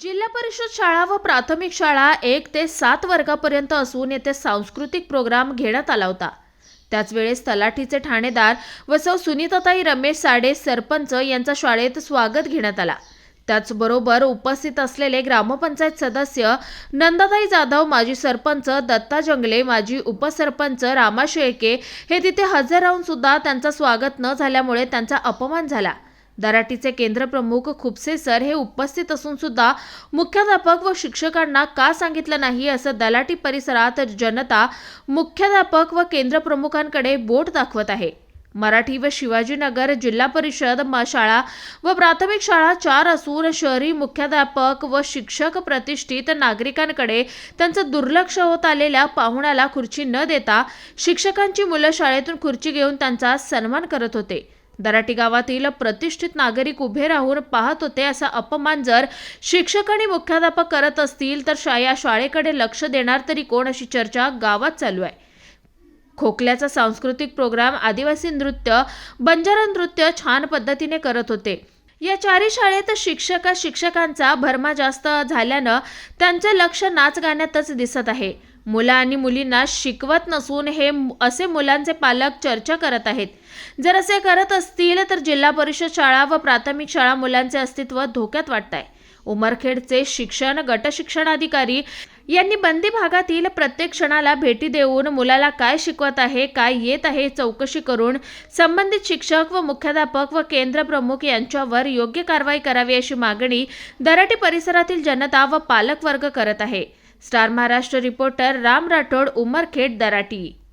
जिल्हा परिषद शाळा व प्राथमिक शाळा एक ते सात वर्गापर्यंत असून येथे सांस्कृतिक प्रोग्राम घेण्यात आला होता. त्याच वेळेस तलाठीचे ठाणेदार व सौ सुनीताताई रमेश साडे सरपंच यांचा शाळेत स्वागत घेण्यात आला. त्याचबरोबर उपस्थित असलेले ग्रामपंचायत सदस्य नंदाताई जाधव माजी सरपंच दत्ता जंगले माजी उपसरपंच रामा शेळके हे तिथे हजर राहून सुद्धा त्यांचा स्वागत न झाल्यामुळे त्यांचा अपमान झाला. दराटीचे केंद्रप्रमुख खुपसे सर हे उपस्थित असून सुद्धा मुख्याध्यापक व शिक्षकांना का सांगितलं नाही असं दलाटी परिसरात जनता मुख्याध्यापक व केंद्रप्रमुखांकडे बोट दाखवत आहे. मराठी व शिवाजीनगर जिल्हा परिषद म शाळा व प्राथमिक शाळा चार असून शहरी मुख्याध्यापक व शिक्षक प्रतिष्ठित नागरिकांकडे त्यांचं दुर्लक्ष होत आलेल्या पाहुण्याला खुर्ची न देता शिक्षकांची मुलं शाळेतून खुर्ची घेऊन त्यांचा सन्मान करत होते. दराटी गावातील प्रतिष्ठित नागरिक उभे राहून पाहत होते असा अपमान जर शिक्षक आणि मुख्याध्यापक करत असतील तर शा या शाळेकडे लक्ष देणार तरी कोण अशी चर्चा गावात चालू आहे? खोकल्याचा सांस्कृतिक प्रोग्राम आदिवासी नृत्य बंजारा नृत्य छान पद्धतीने करत होते. या चारही शाळेत शिक्षक शिक्षकांचा भरमा जास्त झाल्यानं त्यांचं लक्ष नाच गाण्यातच दिसत आहे. मुलं आणि मुलींना शिकवत नसून हे असे मुलांचे पालक चर्चा करत आहेत. जर असे करत असतील तर जिल्हा परिषद शाळा व प्राथमिक शाळा मुलांचे अस्तित्व धोक्यात वाटत आहे उमरखेडचे शिक्षण गटशिक्षणाधिकारी यांनी बंदी भागातील प्रत्येक क्षणाला भेटी देऊन मुलाला काय शिकवत आहे काय येत आहे चौकशी करून संबंधित शिक्षक व मुख्याध्यापक व केंद्र प्रमुख यांच्यावर योग्य कारवाई करावी अशी मागणी दराटी परिसरातील जनता व पालक वर्ग करत आहे. Star Maharashtra reporter Ram Rathod Umarkhed Darati.